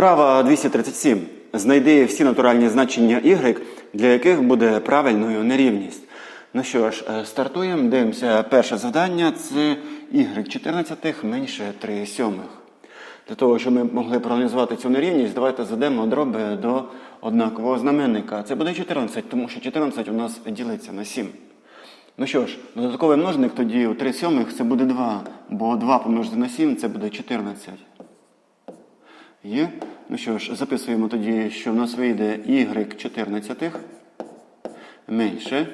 Вправа 237. Знайди всі натуральні значення y, для яких буде правильною нерівність. Ну що ж, е, стартуємо. Дивимося. Перше завдання це y 14 менше 3 сьомих. Для того, щоб ми могли проаналізувати цю нерівність, давайте зведемо дроби до однакового знаменника. Це буде 14, тому що 14 у нас ділиться на 7. Ну що ж, додатковий множник тоді у 3 сьомих це буде 2, бо 2 помножити на 7 це буде 14. Є? Ну що ж, записуємо тоді, що в нас вийде y 14 менше.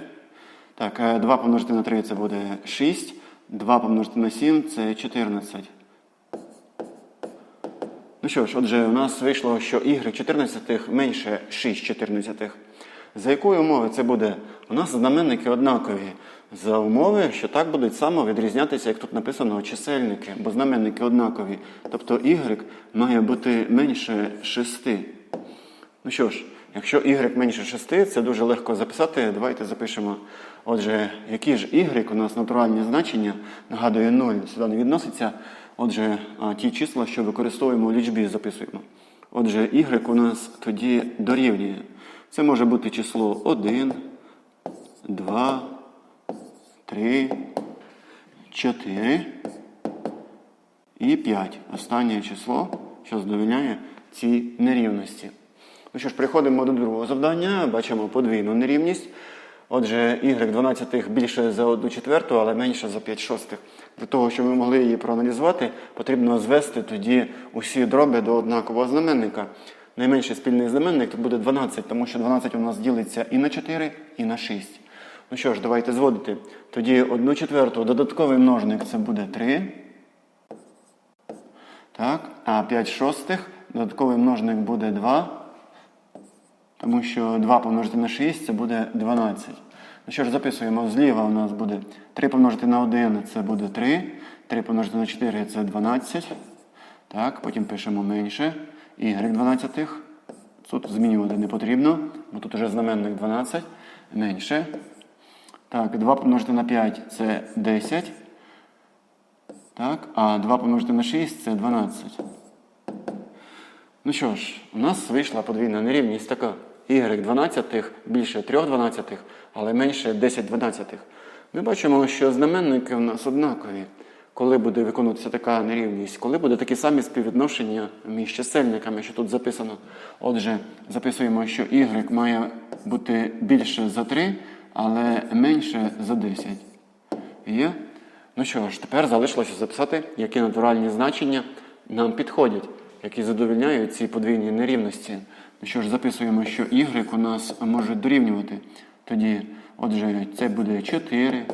Так, е, 2 помножити на 3 це буде 6. 2 помножити на 7 це 14. Ну що ж, отже, у нас вийшло, що y 14 менше 6 14. За якої умови це буде? У нас знаменники однакові. За умови, що так будуть само відрізнятися, як тут написано, чисельники, бо знаменники однакові. Тобто y має бути менше 6. Ну що ж, якщо y менше 6, це дуже легко записати. Давайте запишемо. Отже, які ж y у нас натуральні значення, нагадую, 0 сюди не відноситься. Отже, ті числа, що використовуємо у лічбі, записуємо. Отже, y у нас тоді дорівнює. Це може бути число 1, 2, 3, 4 і 5. Останнє число, що задовольняє ці нерівності. Ну що ж, переходимо до другого завдання. Бачимо подвійну нерівність. Отже, y 12 більше за 1 четверту, але менше за 5 шостих. Для того, щоб ми могли її проаналізувати, потрібно звести тоді усі дроби до однакового знаменника. Найменший спільний знаменник буде 12, тому що 12 у нас ділиться і на 4, і на 6. Ну що ж, давайте зводити. Тоді 1 четверту додатковий множник це буде 3. Так, а 5 шостих додатковий множник буде 2. Тому що 2 помножити на 6 це буде 12. Ну що ж, записуємо, зліва у нас буде 3 помножити на 1 це буде 3. 3 помножити на 4 це 12. Так, потім пишемо менше. Y 12. Тут змінювати не потрібно, бо тут уже знаменник 12. Менше. Так, 2 помножити на 5 це 10. Так, а 2 помножити на 6 це 12. Ну що ж, у нас вийшла подвійна нерівність така. Y 12 більше 3 12, але менше 10 12. Ми бачимо, що знаменники у нас однакові. Коли буде виконуватися така нерівність, коли буде такі самі співвідношення між чисельниками, що тут записано. Отже, записуємо, що y має бути більше за 3, але менше за 10. Є? Ну що ж, тепер залишилося записати, які натуральні значення нам підходять, які задовільняють ці подвійні нерівності. Ну що ж, записуємо, що y у нас може дорівнювати. Тоді, отже, це буде 4,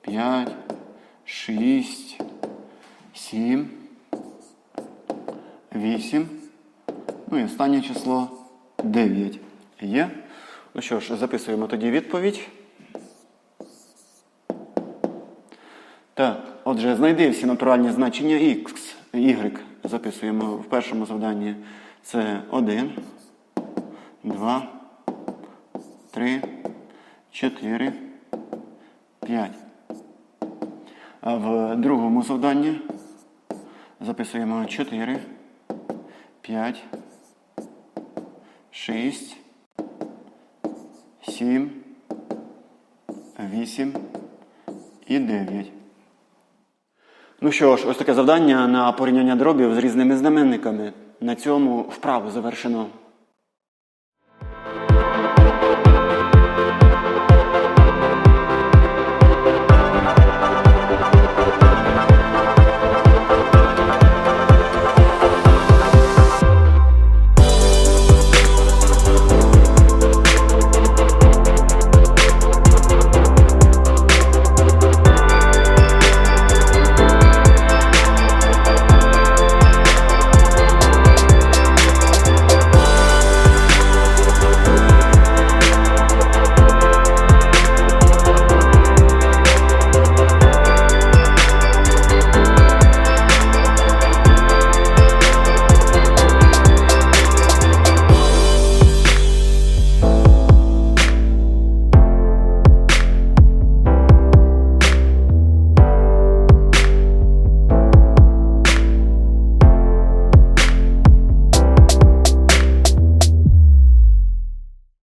5, 6, 7, 8. Ну і останнє число 9. Є? Ну що ж, записуємо тоді відповідь. Так, отже, знайди всі натуральні значення x, y. Записуємо в першому завданні. Це 1, 2, 3, 4, 5. В другому завданні записуємо 4, 5, 6, 7, 8 і 9. Ну що ж, ось таке завдання на порівняння дробів з різними знаменниками. На цьому вправу завершено.